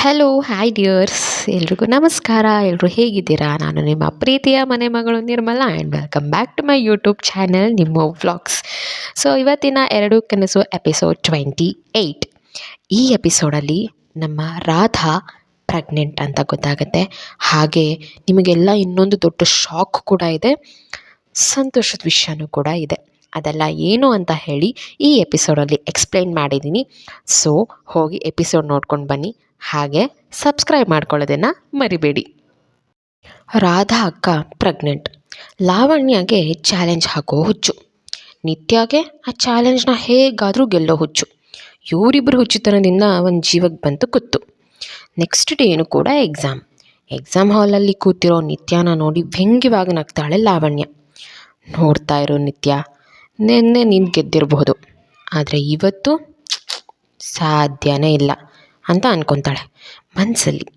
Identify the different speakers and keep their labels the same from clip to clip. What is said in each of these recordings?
Speaker 1: Hello hi dears ಎಲ್ರಿಗೂ ನಮಸ್ಕಾರ. ಎಲ್ಲರೂ ಹೇಗಿದ್ದೀರಾ? ನಾನು ನಿಮ್ಮ ಪ್ರೀತಿಯ ಮನೆ ಮಗಳು Nirmala and welcome back to my YouTube channel ನಿಮ್ಮ ವ್ಲಾಗ್ಸ್ ಸೊ ಇವತ್ತಿನ ಎರಡು ಕನಸು ಎಪಿಸೋಡ್ ಟ್ವೆಂಟಿ ಏಯ್ಟ್ ಈ ಎಪಿಸೋಡಲ್ಲಿ ನಮ್ಮ ರಾಧಾ ಪ್ರೆಗ್ನೆಂಟ್ ಅಂತ ಗೊತ್ತಾಗುತ್ತೆ. ಹಾಗೆ ನಿಮಗೆಲ್ಲ ಇನ್ನೊಂದು ದೊಡ್ಡ ಶಾಕ್ ಕೂಡ ಇದೆ. ಸಂತೋಷದ ವಿಷಯನೂ ಕೂಡ ಇದೆ. ಅದೆಲ್ಲ ಏನು ಅಂತ ಹೇಳಿ ಈ ಎಪಿಸೋಡಲ್ಲಿ ಎಕ್ಸ್ಪ್ಲೈನ್ ಮಾಡಿದ್ದೀನಿ. ಸೊ ಹೋಗಿ ಎಪಿಸೋಡ್ ನೋಡ್ಕೊಂಡು ಬನ್ನಿ. ಹಾಗೆ ಸಬ್ಸ್ಕ್ರೈಬ್ ಮಾಡ್ಕೊಳ್ಳೋದನ್ನು ಮರಿಬೇಡಿ. ರಾಧಾ ಅಕ್ಕ ಪ್ರೆಗ್ನೆಂಟ್ ಲಾವಣ್ಯಗೆ ಚಾಲೆಂಜ್ ಹಾಕೋ ಹುಚ್ಚು. ನಿತ್ಯಾಗೆ ಆ ಚಾಲೆಂಜ್ನ ಹೇಗಾದರೂ ಗೆಲ್ಲೋ ಹುಚ್ಚು. ಇವರಿಬ್ಬರು ಹುಚ್ಚುತನದಿಂದ ಒಂದು ಜೀವಕ್ಕೆ ಬಂತು ಕೂತು ನೆಕ್ಸ್ಟ್ ಡೇನು ಕೂಡ ಎಕ್ಸಾಮ್ ಎಕ್ಸಾಮ್ ಹಾಲಲ್ಲಿ ಕೂತಿರೋ ನಿತ್ಯನ ನೋಡಿ ವ್ಯಂಗ್ಯವಾಗಿ ನಗ್ತಾಳೆ ಲಾವಣ್ಯ. ನೋಡ್ತಾ ಇರೋ ನಿತ್ಯ, ನಿನ್ನೆ ನೀನು ಗೆದ್ದಿರಬಹುದು. ಆದರೆ ಇವತ್ತು ಸಾಧ್ಯನೇ ಇಲ್ಲ. ಅಂತ ಅಂದ್ಕೊತಾಳೆ ಮನಸ್ಸಲ್ಲಿ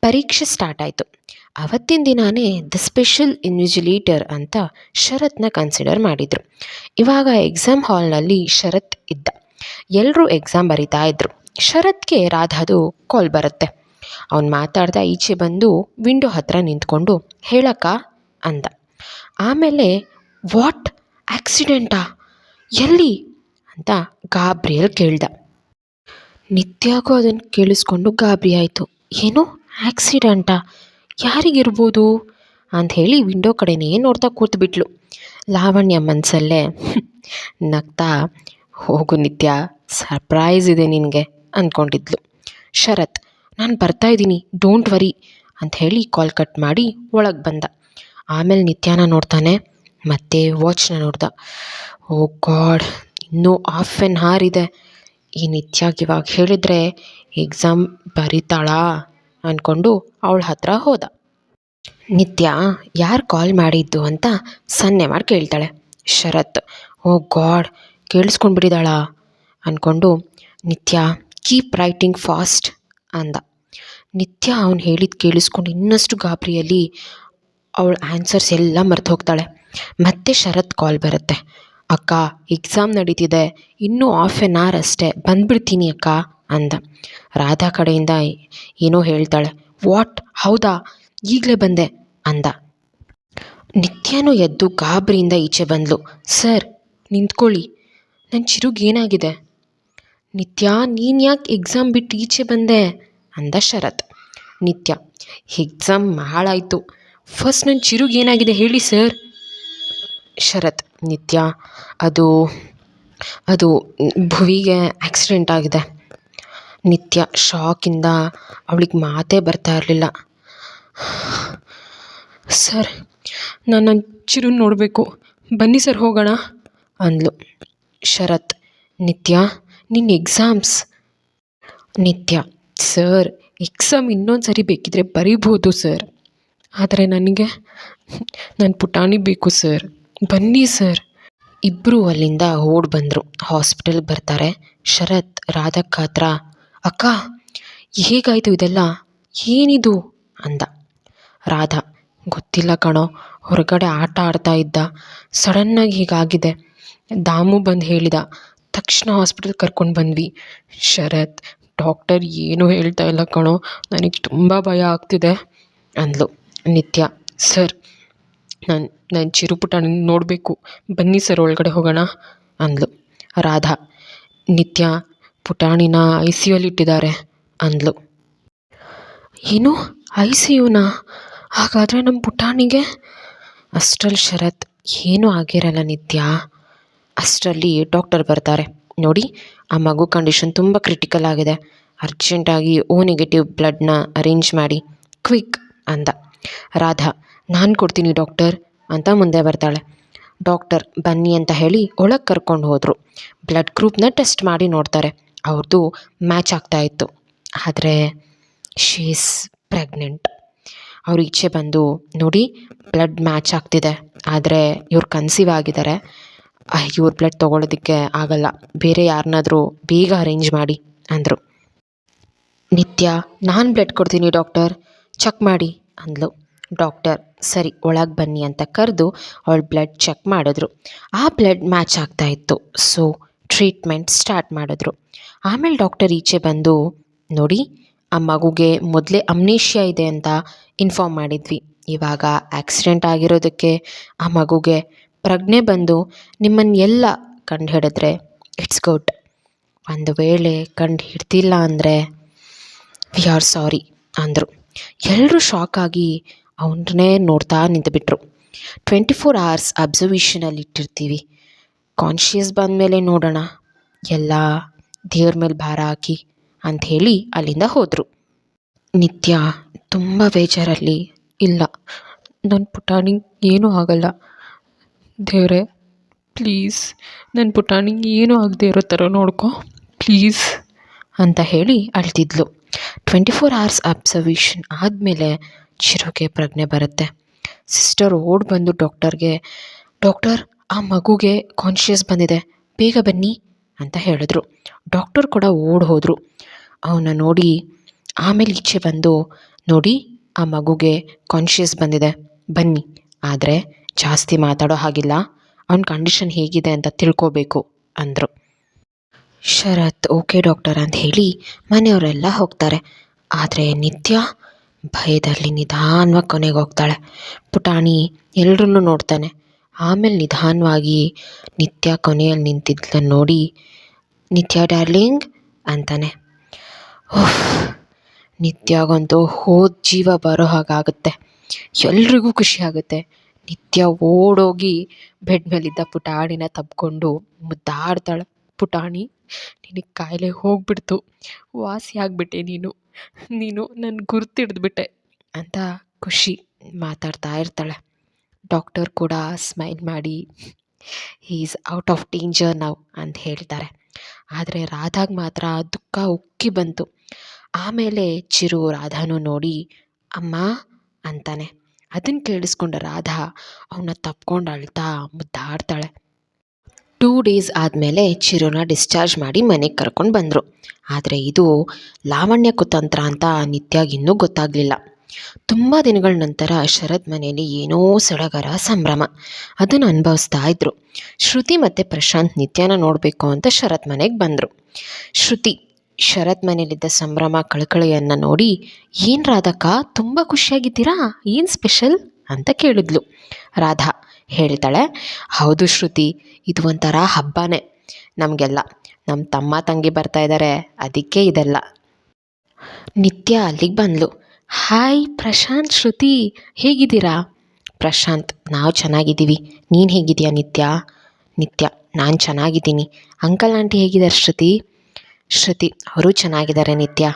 Speaker 1: ಪರೀಕ್ಷೆ ಸ್ಟಾರ್ಟ್ ಆಯಿತು. ಅವತ್ತಿನ ದಿನಾನೇ ದ ಸ್ಪೆಷಲ್ ಇನ್ವಿಜಿಲೇಟರ್ ಅಂತ ಶರತ್ನ ಕನ್ಸಿಡರ್ ಮಾಡಿದರು. ಇವಾಗ ಎಕ್ಸಾಮ್ ಹಾಲ್ನಲ್ಲಿ ಶರತ್ ಇದ್ದ. ಎಲ್ಲರೂ ಎಕ್ಸಾಮ್ ಬರಿತಾ ಇದ್ರು. ಶರತ್ಗೆ ರಾಧಾದು ಕಾಲ್ ಬರುತ್ತೆ. ಅವ್ನು ಮಾತಾಡ್ದ ಈಚೆ ಬಂದು ವಿಂಡೋ ಹತ್ರ ನಿಂತ್ಕೊಂಡು, ಹೇಳಕ್ಕ? ಅಂದ. ಆಮೇಲೆ ವಾಟ್ ಆಕ್ಸಿಡೆಂಟಾ ಎಲ್ಲಿ? ಅಂತ ಗಾಬ್ರಿಯಲ್ ಕೇಳ್ದ. ನಿತ್ಯಾಗೂ ಅದನ್ನು ಕೇಳಿಸ್ಕೊಂಡು ಗಾಬರಿ ಆಯಿತು. ಏನು ಆಕ್ಸಿಡೆಂಟಾ? ಯಾರಿಗಿರ್ಬೋದು? ಅಂತ ಹೇಳಿ ವಿಂಡೋ ಕಡೆನೇ ನೋಡ್ತಾ ಕೂತ್ಬಿಟ್ಲು. ಲಾವಣ್ಯ ಮನಸ್ಸಲ್ಲೇ ನಗ್ತಾ, ಹೋಗು ನಿತ್ಯ, ಸರ್ಪ್ರೈಸ್ ಇದೆ ನಿನಗೆ, ಅಂದ್ಕೊಂಡಿದ್ಲು. ಶರತ್, ನಾನು ಬರ್ತಾ ಇದ್ದೀನಿ, ಡೋಂಟ್ ವರಿ ಅಂತ ಹೇಳಿ ಕಾಲ್ ಕಟ್ ಮಾಡಿ ಒಳಗೆ ಬಂದ. ಆಮೇಲೆ ನಿತ್ಯಾನ ನೋಡ್ತಾನೆ, ಮತ್ತೆ ವಾಚ್ನ ನೋಡ್ದ. ಓ ಗಾಡ್, ಇನ್ನೂ ಹಾಫ್ ಆ್ಯನ್ ಹಾರ್ ಇದೆ. ಈ ನಿತ್ಯಾಗ ಇವಾಗ ಹೇಳಿದರೆ ಎಕ್ಸಾಮ್ ಬರೀತಾಳಾ ಅಂದ್ಕೊಂಡು ಅವಳ ಹತ್ರ ಹೋದ. ನಿತ್ಯ, ಯಾರು ಕಾಲ್ ಮಾಡಿದ್ದು ಅಂತ ಸನ್ನೆ ಮಾಡಿ ಕೇಳ್ತಾಳೆ. ಶರತ್, ಓ ಗಾಡ್ ಕೇಳಿಸ್ಕೊಂಡ್ಬಿಟ್ಟಿದ್ದಾಳಾ ಅಂದ್ಕೊಂಡು ನಿತ್ಯ ಕೀಪ್ ರೈಟಿಂಗ್ ಫಾಸ್ಟ್ ಅಂದ. ನಿತ್ಯ ಅವನು ಹೇಳಿದ್ದು ಕೇಳಿಸ್ಕೊಂಡು ಇನ್ನಷ್ಟು ಗಾಬರಿಯಲ್ಲಿ ಅವಳ ಆನ್ಸರ್ಸ್ ಎಲ್ಲ ಮರೆತು ಹೋಗ್ತಾಳೆ. ಮತ್ತೆ ಶರತ್ ಕಾಲ್ ಬರುತ್ತೆ. ಅಕ್ಕ ಎಕ್ಸಾಮ್ ನಡೀತಿದೆ. ಇನ್ನೂ ಹಾಫ್ ಎನ್ ಅವರ್ ಅಷ್ಟೇ. ಬಂದ್ಬಿಡ್ತೀನಿ ಅಕ್ಕ ಅಂದ. ರಾಧಾ ಕಡೆಯಿಂದ ಏನೋ ಹೇಳ್ತಾಳೆ. ವಾಟ್? ಹೌದಾ? ಈಗಲೇ ಬಂದೆ ಅಂದ. ನಿತ್ಯನೂ ಎದ್ದು ಗಾಬರಿಯಿಂದ ಈಚೆ ಬಂದಳು ಸರ್, ನಿಂತ್ಕೊಳ್ಳಿ. ನನ್ನ ಚಿರುಗ್ ಏನಾಗಿದೆ? ನಿತ್ಯ, ನೀನು ಯಾಕೆ ಎಕ್ಸಾಮ್ ಬಿಟ್ಟು ಈಚೆ ಬಂದೆ? ಅಂದ ಶರತ್. ನಿತ್ಯ ಎಕ್ಸಾಮ್ ಹಾಳಾಯಿತು. ಫಸ್ಟ್ ನನ್ನ ಚಿರುಗ್ ಏನಾಗಿದೆ ಹೇಳಿ ಸರ್. ಶರತ್ ನಿತ್ಯ, ಅದು ಅದು ಭುವಿಗೆ ಆಕ್ಸಿಡೆಂಟ್ ಆಗಿದೆ. ನಿತ್ಯ ಶಾಕಿಂದ ಅವಳಿಗೆ ಮಾತೇ ಬರ್ತಾ ಇರಲಿಲ್ಲ. ಸರ್, ನಾನು ಚಿರು ನೋಡಬೇಕು. ಬನ್ನಿ ಸರ್ ಹೋಗೋಣ, ಅಂದ್ಲು. ಶರತ್, ನಿತ್ಯ, ನಿನ್ನ ಎಕ್ಸಾಮ್ಸ್ ನಿತ್ಯ, ಸರ್ ಎಕ್ಸಾಮ್ ಇನ್ನೊಂದು ಸರಿ ಬೇಕಿದ್ರೆ ಬರಿಬೋದು ಸರ್. ಆದರೆ ನನಗೆ ನನ್ನ ಪುಟಾಣಿ ಬೇಕು, ಸರ್. ಬನ್ನಿ ಸರ್. ಇಬ್ಬರು ಅಲ್ಲಿಂದ ಓಡಿ ಬಂದರು. ಹಾಸ್ಪಿಟಲ್ಗೆ ಬರ್ತಾರೆ. ಶರತ್ ರಾಧಕ್ಕ ಹತ್ರ ಅಕ್ಕ, ಹೇಗಾಯಿತು ಇದೆಲ್ಲ? ಏನಿದು? ಅಂದ. ರಾಧಾ, ಗೊತ್ತಿಲ್ಲ ಕಣೋ. ಹೊರಗಡೆ ಆಟ ಆಡ್ತಾ ಇದ್ದ. ಸಡನ್ನಾಗಿ ಹೀಗಾಗಿದೆ. ದಾಮು ಬಂದು ಹೇಳಿದ. ತಕ್ಷಣ ಹಾಸ್ಪಿಟಲ್ ಕರ್ಕೊಂಡು ಬಂದ್ವಿ. ಶರತ್, ಡಾಕ್ಟರ್ ಏನೂ ಹೇಳ್ತಾ ಇಲ್ಲ ಕಣೋ. ನನಗೆ ತುಂಬ ಭಯ ಆಗ್ತಿದೆ. ಅಂದ್ಲು ನಿತ್ಯ. ಸರ್ ನಾನು ನಾನು ಚಿರುಪುಟಾಣಿ ನೋಡಬೇಕು. ಬನ್ನಿ ಸರ್, ಒಳಗಡೆ ಹೋಗೋಣ ಅಂದ್ಲು. ರಾಧಾ, ನಿತ್ಯ ಪುಟಾಣಿನ ಐ ಸಿ ಯುಲಿ ಇಟ್ಟಿದ್ದಾರೆ ಅಂದ್ಲು. ಏನು? ಐ ಸಿ ಯುನಾ ಹಾಗಾದರೆ ನಮ್ಮ ಪುಟಾಣಿಗೆ? ಅಷ್ಟರಲ್ಲಿ ಶರತ್, ಏನೂ ಆಗಿರಲ್ಲ ನಿತ್ಯ. ಅಷ್ಟರಲ್ಲಿ ಡಾಕ್ಟರ್ ಬರ್ತಾರೆ. ನೋಡಿ, ಆ ಮಗು ಕಂಡೀಷನ್ ತುಂಬ ಕ್ರಿಟಿಕಲ್ ಆಗಿದೆ. ಅರ್ಜೆಂಟಾಗಿ ಓ ನೆಗೆಟಿವ್ ಬ್ಲಡ್ನ ಅರೇಂಜ್ ಮಾಡಿ. ಕ್ವಿಕ್, ಅಂದ. ರಾಧಾ ನಾನು ಕೊಡ್ತೀನಿ ಡಾಕ್ಟರ್ ಅಂತ ಮುಂದೆ ಬರ್ತಾಳೆ. ಡಾಕ್ಟರ್, ಬನ್ನಿ ಅಂತ ಹೇಳಿ ಒಳಗೆ ಕರ್ಕೊಂಡು ಹೋದರು. ಬ್ಲಡ್ ಗ್ರೂಪ್ನ ಟೆಸ್ಟ್ ಮಾಡಿ ನೋಡ್ತಾರೆ. ಅವ್ರದ್ದು ಮ್ಯಾಚ್ ಆಗ್ತಾ ಇತ್ತು. ಆದರೆ ಶೀಸ್ ಪ್ರೆಗ್ನೆಂಟ್. ಅವ್ರು ಈಚೆ ಬಂದು ನೋಡಿ ಬ್ಲಡ್ ಮ್ಯಾಚ್ ಆಗ್ತಿದೆ. ಆದರೆ ಇವ್ರು ಕನ್ಸೀವ್ ಆಗಿದ್ದಾರೆ. ಇವ್ರ ಬ್ಲಡ್ ತೊಗೊಳೋದಕ್ಕೆ ಆಗಲ್ಲ. ಬೇರೆ ಯಾರನ್ನಾದರೂ ಬೇಗ ಅರೇಂಜ್ ಮಾಡಿ ಅಂದರು. ನಿತ್ಯ, ನಾನು ಬ್ಲಡ್ ಕೊಡ್ತೀನಿ ಡಾಕ್ಟರ್. ಚೆಕ್ ಮಾಡಿ ಅಂದ್ಲು. ಡಾಕ್ಟರ್, ಸರಿ, ಒಳಗೆ ಬನ್ನಿ ಅಂತ ಕರೆದು ಅವಳ ಬ್ಲಡ್ ಚೆಕ್ ಮಾಡಿದ್ರು. ಆ ಬ್ಲಡ್ ಮ್ಯಾಚ್ ಆಗ್ತಾ ಇತ್ತು. ಸೊ ಟ್ರೀಟ್ಮೆಂಟ್ ಸ್ಟಾರ್ಟ್ ಮಾಡಿದ್ರು. ಆಮೇಲೆ ಡಾಕ್ಟರ್ ಈಚೆ ಬಂದು, ನೋಡಿ, ಆ ಮಗುಗೆ ಮೊದಲೇ ಅಮ್ನೇಷ್ಯಾ ಇದೆ ಅಂತ ಇನ್ಫಾರ್ಮ್ ಮಾಡಿದ್ವಿ. ಇವಾಗ ಆಕ್ಸಿಡೆಂಟ್ ಆಗಿರೋದಕ್ಕೆ ಆ ಮಗುಗೆ ಪ್ರಜ್ಞೆ ಬಂದು ನಿಮ್ಮನ್ನು ಎಲ್ಲ ಕಂಡು ಹಿಡಿದ್ರೆ ಇಟ್ಸ್ ಗುಡ್ ಒಂದು ವೇಳೆ ಕಂಡು ಹಿಡ್ತಿಲ್ಲ ಅಂದರೆ ವಿ ಆರ್ ಸಾರಿ ಅಂದರು. ಎಲ್ಲರೂ ಶಾಕ್ ಆಗಿ ಅವನ್ನೇ ನೋಡ್ತಾ ನಿಂತುಬಿಟ್ರು. ಟ್ವೆಂಟಿ ಫೋರ್ ಅವರ್ಸ್ ಅಬ್ಸರ್ವೇಷನಲ್ಲಿ ಇಟ್ಟಿರ್ತೀವಿ. ಕಾನ್ಷಿಯಸ್ ಬಂದಮೇಲೆ ನೋಡೋಣ. ಎಲ್ಲ ದೇವ್ರ ಮೇಲೆ ಭಾರ ಹಾಕಿ ಅಂಥೇಳಿ ಅಲ್ಲಿಂದ ಹೋದರು. ನಿತ್ಯ ತುಂಬ ಬೇಜಾರಲ್ಲಿ ಇಲ್ಲ. ನನ್ನ ಪುಟಾಣಿ ಏನೂ ಆಗಲ್ಲ. ದೇವರೇ ಪ್ಲೀಸ್ ನನ್ನ ಪುಟಾಣಿಗೆ ಏನೂ ಆಗದೆ ಇರೋ ಥರ ನೋಡ್ಕೊ. ಪ್ಲೀಸ್ ಅಂತ ಹೇಳಿ ಅಳ್ತಿದ್ಲು. ಟ್ವೆಂಟಿ ಫೋರ್ ಅವರ್ಸ್ ಅಬ್ಸರ್ವೇಷನ್ ಆದಮೇಲೆ ಚಿರುಗೆ ಪ್ರಜ್ಞೆ ಬರುತ್ತೆ. ಸಿಸ್ಟರ್ ಓಡ್ ಬಂದು ಡಾಕ್ಟರ್ಗೆ ಡಾಕ್ಟರ್ ಆ ಮಗುಗೆ ಕಾನ್ಷಿಯಸ್ ಬಂದಿದೆ. ಬೇಗ ಬನ್ನಿ ಅಂತ ಹೇಳಿದ್ರು. ಡಾಕ್ಟರ್ ಕೂಡ ಓಡ್ ಹೋದರು. ಅವನ್ನ ನೋಡಿ, ಆಮೇಲೆ ಈಚೆ ಬಂದು ನೋಡಿ, ಆ ಮಗುಗೆ ಕಾನ್ಷಿಯಸ್ ಬಂದಿದೆ. ಬನ್ನಿ, ಆದರೆ ಜಾಸ್ತಿ ಮಾತಾಡೋ ಹಾಗಿಲ್ಲ. ಅವನ ಕಂಡೀಷನ್ ಹೇಗಿದೆ ಅಂತ ತಿಳ್ಕೋಬೇಕು ಅಂದರು. ಶರತ್ ಓಕೆ ಡಾಕ್ಟರ್ ಅಂತ ಹೇಳಿ ಮನೆಯವರೆಲ್ಲ ಹೋಗ್ತಾರೆ. ಆದರೆ ನಿತ್ಯ ಭಯದಲ್ಲಿ ನಿಧಾನವಾಗಿ ಕೊನೆಗೆ ಹೋಗ್ತಾಳೆ. ಪುಟಾಣಿ ಎಲ್ಲರನ್ನೂ ನೋಡ್ತಾನೆ. ಆಮೇಲೆ ನಿಧಾನವಾಗಿ ನಿತ್ಯ ಕೊನೆಯಲ್ಲಿ ನಿಂತಿದ್ದನ್ನ ನೋಡಿ ನಿತ್ಯ ಡಾರ್ಲಿಂಗ್ ಅಂತಾನೆ. ಓಹ್, ನಿತ್ಯಗಂತೂ ಹೋದ ಜೀವ ಬರೋ ಹಾಗಾಗುತ್ತೆ. ಎಲ್ರಿಗೂ ಖುಷಿ ಆಗುತ್ತೆ. ನಿತ್ಯ ಓಡೋಗಿ ಬೆಡ್ ಮೇಲಿದ್ದ ಪುಟಾಣಿನ ತಬ್ಕೊಂಡು ಮುದ್ದಾಡ್ತಾಳೆ. ಪುಟಾಣಿ, ನಿನಗೆ ಕಾಯಿಲೆ ಹೋಗ್ಬಿಡ್ತು. ವಾಸಿ ಆಗಿಬಿಟ್ಟೆ ನೀನು. ನೀನು ನನ್ನ ಗುರ್ತಿಡ್ದುಬಿಟ್ಟೆ ಅಂತ ಖುಷಿ ಮಾತಾಡ್ತಾ ಇರ್ತಾಳೆ. ಡಾಕ್ಟರ್ ಕೂಡ ಸ್ಮೈಲ್ ಮಾಡಿ ಈಸ್ ಔಟ್ ಆಫ್ ಡೇಂಜರ್ ನಾವು ಅಂತ ಹೇಳ್ತಾರೆ. ಆದರೆ ರಾಧಾಗೆ ಮಾತ್ರ ದುಃಖ ಉಕ್ಕಿ ಬಂತು. ಆಮೇಲೆ ಚಿರು ರಾಧಾನು ನೋಡಿ, ಅಮ್ಮ, ಅಂತಾನೆ. ಅದನ್ನು ಕೇಳಿಸ್ಕೊಂಡ ರಾಧಾ ಅವನ್ನ ತಪ್ಕೊಂಡು ಅಳ್ತಾ ಮುದ್ದಾಡ್ತಾಳೆ. ಟೂ ಡೇಸ್ ಆದಮೇಲೆ ಚಿರುನ ಡಿಸ್ಚಾರ್ಜ್ ಮಾಡಿ ಮನೆಗೆ ಕರ್ಕೊಂಡು ಬಂದರು. ಆದರೆ ಇದು ಲಾವಣ್ಯ ಕುತಂತ್ರ ಅಂತ ನಿತ್ಯಾಗ ಇನ್ನೂ ಗೊತ್ತಾಗಲಿಲ್ಲ. ತುಂಬ ದಿನಗಳ ನಂತರ ಶರದ್ ಮನೆಯಲ್ಲಿ ಏನೋ ಸಡಗರ ಸಂಭ್ರಮ. ಅದನ್ನು ಅನುಭವಿಸ್ತಾ ಇದ್ರು. ಶ್ರುತಿ ಮತ್ತು ಪ್ರಶಾಂತ್ ನಿತ್ಯನ ನೋಡಬೇಕು ಅಂತ ಶರತ್ ಮನೆಗೆ ಬಂದರು. ಶ್ರುತಿ, ಶರತ್ ಮನೆಯಲ್ಲಿದ್ದ ಸಂಭ್ರಮ ಕಳಕಳಿಯನ್ನು ನೋಡಿ, ಏನು ರಾಧಕ್ಕ, ತುಂಬ ಖುಷಿಯಾಗಿದ್ದೀರಾ? ಏನು ಸ್ಪೆಷಲ್? ಅಂತ ಕೇಳಿದ್ಲು. ರಾಧಾ ಹೇಳ್ತಾಳೆ, ಹೌದು ಶ್ರುತಿ, ಇದು ಒಂಥರ ಹಬ್ಬನೇ. ನಮಗೆಲ್ಲ ನಮ್ಮ ತಮ್ಮ ತಂಗಿ ಬರ್ತಾ ಇದ್ದಾರೆ ಅದಕ್ಕೆ ಇದೆಲ್ಲ. ನಿತ್ಯ ಅಲ್ಲಿಗೆ ಬಂದ್ಲು. ಹಾಯ್ ಪ್ರಶಾಂತ್ ಶ್ರುತಿ, ಹೇಗಿದ್ದೀರಾ? ಪ್ರಶಾಂತ್, ನಾವು ಚೆನ್ನಾಗಿದ್ದೀವಿ. ನೀನು ಹೇಗಿದೆಯಾ ನಿತ್ಯ? ನಿತ್ಯ, ನಾನು ಚೆನ್ನಾಗಿದ್ದೀನಿ. ಅಂಕಲ್, ಆಂಟಿ ಹೇಗಿದ್ದಾರೆ ಶ್ರುತಿ? ಶ್ರುತಿ, ಅವರು ಚೆನ್ನಾಗಿದ್ದಾರೆ ನಿತ್ಯ.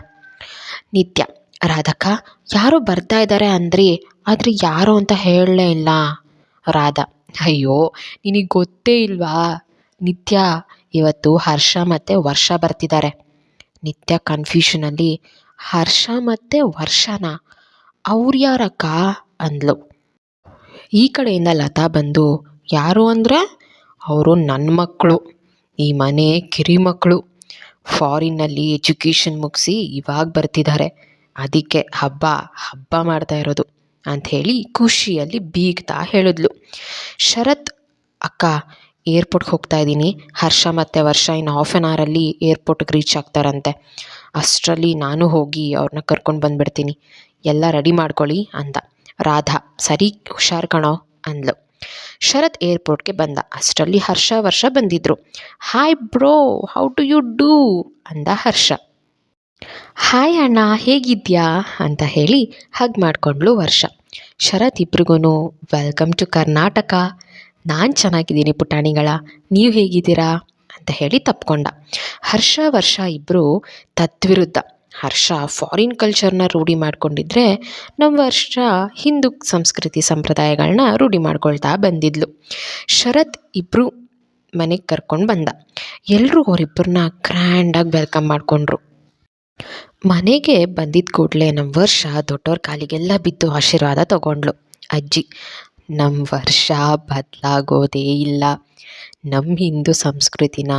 Speaker 1: ನಿತ್ಯ, ರಾಧಕ್ಕ, ಯಾರೋ ಬರ್ತಾ ಇದ್ದಾರೆ ಅಂದ್ರಿ, ಆದರೆ ಯಾರು ಅಂತ ಹೇಳಲೇ ಇಲ್ಲ. ರಾಧಾ, ಅಯ್ಯೋ, ನಿನಗೆ ಗೊತ್ತೇ ಇಲ್ವಾ? ನಿತ್ಯ ಇವತ್ತು ಹರ್ಷ ಮತ್ತು ವರ್ಷ ಬರ್ತಿದ್ದಾರೆ ನಿತ್ಯ ಕನ್ಫ್ಯೂಷನಲ್ಲಿ ಹರ್ಷ ಮತ್ತು ವರ್ಷನ? ಅವ್ರು ಯಾರಕ್ಕ? ಅಂದ್ಲು. ಈ ಕಡೆಯಿಂದ ಲತಾ ಬಂದು, ಯಾರು ಅಂದರೆ? ಅವರು ನನ್ನ ಮಕ್ಕಳು ಈ ಮನೆ ಕಿರಿ ಮಕ್ಕಳು ಫಾರಿನ್ನಲ್ಲಿ ಎಜುಕೇಷನ್ ಮುಗಿಸಿ ಇವಾಗ ಬರ್ತಿದ್ದಾರೆ ಅದಕ್ಕೆ ಹಬ್ಬ ಹಬ್ಬ ಮಾಡ್ತಾ ಇರೋದು. ಅಂಥೇಳಿ ಖುಷಿಯಲ್ಲಿ ಬೀಗ್ತಾ ಹೇಳಿದ್ಲು. ಶರತ್ ಅಕ್ಕ, ಏರ್ಪೋರ್ಟ್ಗೆ ಹೋಗ್ತಾ ಇದ್ದೀನಿ. ಹರ್ಷ ಮತ್ತು ವರ್ಷ ಇನ್ನು ಹಾಫ್ ಆನ್ ಅವರಲ್ಲಿ ಏರ್ಪೋರ್ಟ್ಗೆ ರೀಚ್ ಆಗ್ತಾರಂತೆ. ಅಷ್ಟರಲ್ಲಿ ನಾನು ಹೋಗಿ ಅವ್ರನ್ನ ಕರ್ಕೊಂಡು ಬಂದುಬಿಡ್ತೀನಿ. ಎಲ್ಲ ರೆಡಿ ಮಾಡ್ಕೊಳ್ಳಿ ಅಂದ ರಾಧಾ, ಸರಿ, ಹುಷಾರು ಕಣೋ, ಅಂದ್ಲು. ಶರತ್ ಏರ್ಪೋರ್ಟ್ಗೆ ಬಂದ. ಅಷ್ಟರಲ್ಲಿ ಹರ್ಷ, ವರ್ಷ ಬಂದಿದ್ರು. Hi bro how to you do ಅಂದ ಹರ್ಷ. ಹಾಯ್ ಅಣ್ಣ, ಹೇಗಿದ್ಯಾ? ಅಂತ ಹೇಳಿ ಹಗ್ ಮಾಡಿಕೊಂಡ್ಳು ವರ್ಷ. ಶರತ್ ಇಬ್ರಿಗೂ ವೆಲ್ಕಮ್ ಟು ಕರ್ನಾಟಕ. ನಾನು ಚೆನ್ನಾಗಿದ್ದೀನಿ ಪುಟಾಣಿಗಳ. ನೀವು ಹೇಗಿದ್ದೀರಾ? ಅಂತ ಹೇಳಿ ತಪ್ಕೊಂಡ. ಹರ್ಷ, ವರ್ಷ ಇಬ್ಬರು ತತ್ವಿರುದ್ಧ ಹರ್ಷ ಫಾರಿನ್ ಕಲ್ಚರ್ನ ರೂಢಿ ಮಾಡ್ಕೊಂಡಿದ್ರೆ ನಮ್ಮ ವರ್ಷ ಹಿಂದೂ ಸಂಸ್ಕೃತಿ ಸಂಪ್ರದಾಯಗಳನ್ನ ರೂಢಿ ಮಾಡ್ಕೊಳ್ತಾ ಬಂದಿದ್ಲು. ಶರತ್ ಇಬ್ಬರು ಮನೆಗೆ ಕರ್ಕೊಂಡು ಬಂದ. ಎಲ್ಲರೂ ಅವರಿಬ್ಬರನ್ನ ಗ್ರ್ಯಾಂಡಾಗಿ ವೆಲ್ಕಮ್ ಮಾಡಿಕೊಂಡ್ರು. ಮನೆಗೆ ಬಂದಿದ್ದ ಕೂಡಲೇ ನಮ್ಮ ವರ್ಷ ದೊಡ್ಡವ್ರ ಕಾಲಿಗೆಲ್ಲ ಬಿದ್ದು ಆಶೀರ್ವಾದ ತಗೊಂಡ್ಳು ಅಜ್ಜಿ ನಮ್ಮ ವರ್ಷ ಬದಲಾಗೋದೇ ಇಲ್ಲ. ನಮ್ಮ ಹಿಂದೂ ಸಂಸ್ಕೃತಿನ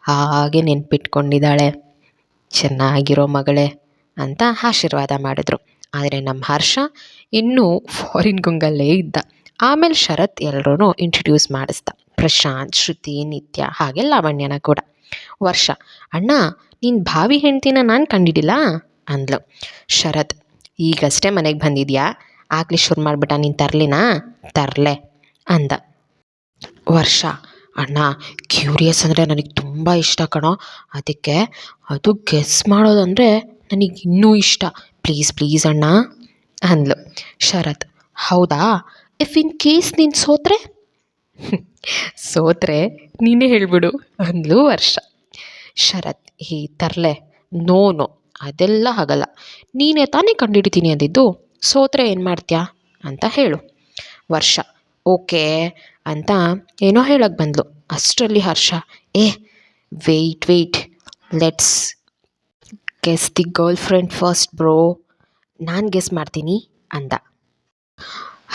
Speaker 1: ಹಾಗೆ ನೆನ್ಪಿಟ್ಕೊಂಡಿದ್ದಾಳೆ. ಚೆನ್ನಾಗಿರೋ ಮಗಳೇ ಅಂತ ಆಶೀರ್ವಾದ ಮಾಡಿದ್ರು. ಆದರೆ ನಮ್ಮ ಹರ್ಷ ಇನ್ನೂ ಫಾರಿನ್ ಗುಂಗಲ್ಲೇ ಇದ್ದ. ಆಮೇಲೆ ಶರತ್ ಎಲ್ಲರೂ ಇಂಟ್ರಡ್ಯೂಸ್ ಮಾಡಿಸ್ದ. ಪ್ರಶಾಂತ್, ಶ್ರುತಿ, ನಿತ್ಯ ಹಾಗೆ ಲಾವಣ್ಯನ ಕೂಡ. ವರ್ಷ, ಅಣ್ಣ ನೀನು ಭಾವಿ ಹೆಂಡ್ತಿನ ನಾನು ಕಂಡಿಡಿಲ್ಲ? ಅಂದ್ಲು. ಶರತ್, ಈಗಷ್ಟೇ ಮನೆಗೆ ಬಂದಿದ್ಯಾ? ಆಗ್ಲಿ ಶುರು ಮಾಡಿಬಿಟ್ಟ, ನೀನು ತರಲಿನಾ? ತರಲೆ, ಅಂದ. ವರ್ಷ, ಅಣ್ಣ ಕ್ಯೂರಿಯಸ್ ಅಂದರೆ ನನಗೆ ತುಂಬ ಇಷ್ಟ ಕಣೋ. ಅದಕ್ಕೆ ಅದು ಗೆಸ್ ಮಾಡೋದಂದರೆ ನನಗೆ ಇನ್ನೂ ಇಷ್ಟ. ಪ್ಲೀಸ್ ಪ್ಲೀಸ್ ಅಣ್ಣ, ಅಂದ್ಲು. ಶರತ್, ಹೌದಾ? ಇಫ್ ಇನ್ ಕೇಸ್ ನೀನು ಸೋತ್ರೆ? ಸೋತ್ರೆ, ನೀನೇ ಹೇಳ್ಬಿಡು, ಅಂದ್ಲು ವರ್ಷ. ಶರತ್ ಈ ತರಲೆ ನೋ ನೋ ಅದೆಲ್ಲ ಆಗಲ್ಲ. ನೀನೇ ತಾನೇ ಕಂಡುಹಿಡಿತೀನಿ ಅಂದಿದ್ದು, ಸೋತ್ರೆ ಏನು ಮಾಡ್ತೀಯಾ ಅಂತ ಹೇಳು. ವರ್ಷ, ಓಕೆ ಅಂತ ಏನೋ ಹೇಳಕ್ಕೆ ಬಂದ್ಲು. ಅಷ್ಟರಲ್ಲಿ ಹರ್ಷ, ಏ wait wait let's guess the girlfriend first bro ನಾನು ಗೆಸ್ ಮಾಡ್ತೀನಿ ಅಂದ.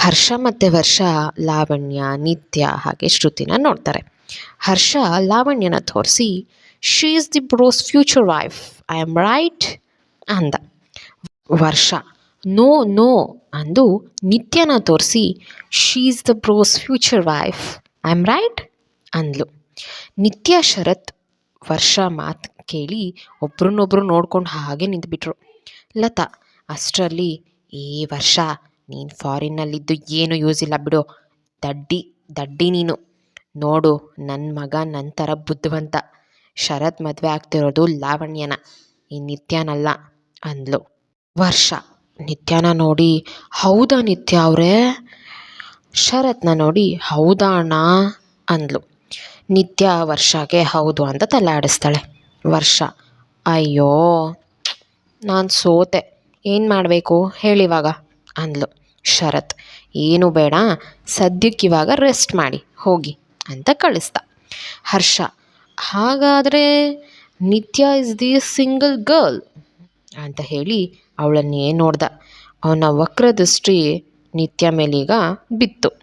Speaker 1: ಹರ್ಷ ಮತ್ತು ವರ್ಷ ಲಾವಣ್ಯ, ನಿತ್ಯ ಹಾಗೆ ಶ್ರುತಿನ ನೋಡ್ತಾರೆ. ಹರ್ಷ ಲಾವಣ್ಯನ ತೋರಿಸಿ she is the bro's future wife I am right ಅಂದ. ವರ್ಷ. ನೋ ನೋ ಅಂದು ನಿತ್ಯನ ತೋರಿಸಿ she is the bro's future wife I am right ಅಂದ್ಲು. ನಿತ್ಯ ಶರತ್ ವರ್ಷ ಮಾತು ಕೇಳಿ ಒಬ್ರನ್ನೊಬ್ರು ನೋಡ್ಕೊಂಡು ಹಾಗೆ ನಿಂತ್ಬಿಟ್ರು. ಲತಾ, ಅಷ್ಟರಲ್ಲಿ ಏ ವರ್ಷ ನೀನು ಫಾರಿನ್ನಲ್ಲಿದ್ದು ಏನು ಯೂಸ್ ಇಲ್ಲ ಬಿಡು. ದಡ್ಡಿ ದಡ್ಡಿ ನೀನು. ನೋಡು ನನ್ನ ಮಗ ನನ್ನ ಥರ ಬುದ್ಧಿವಂತ. ಶರತ್ ಮದುವೆ ಆಗ್ತಿರೋದು ಲಾವಣ್ಯನ. ಈ ನಿತ್ಯನಲ್ಲ ಅಂದ್ಲು. ವರ್ಷ, ನಿತ್ಯನ ನೋಡಿ, ಹೌದಾ ನಿತ್ಯ ಅವರೇ? ಶರತ್ನ ನೋಡಿ, ಹೌದಾ ಅಣ್ಣ? ಅಂದ್ಲು. ನಿತ್ಯ ವರ್ಷಗೆ ಹೌದು ಅಂತ ತಲೆ ವರ್ಷ, ಅಯ್ಯೋ, ನಾನು ಸೋತೆ, ಏನು ಮಾಡಬೇಕು ಹೇಳಿವಾಗ? ಅಂದ್ಲು. ಶರತ್, ಏನು ಬೇಡ ಸದ್ಯಕ್ಕಿವಾಗ ರೆಸ್ಟ್ ಮಾಡಿ, ಹೋಗಿ ಅಂತ ಕಳಿಸ್ದ. ಹರ್ಷ ಹಾಗಾದರೆ ನಿತ್ಯ ಇಸ್ ದಿ ಸಿಂಗಲ್ ಗರ್ಲ್ ಅಂತ ಹೇಳಿ ಅವಳನ್ನೇ ನೋಡ್ದ. ಅವನ ವಕ್ರದೃಷ್ಟಿ ನಿತ್ಯ ಮೇಲೀಗ ಬಿತ್ತು.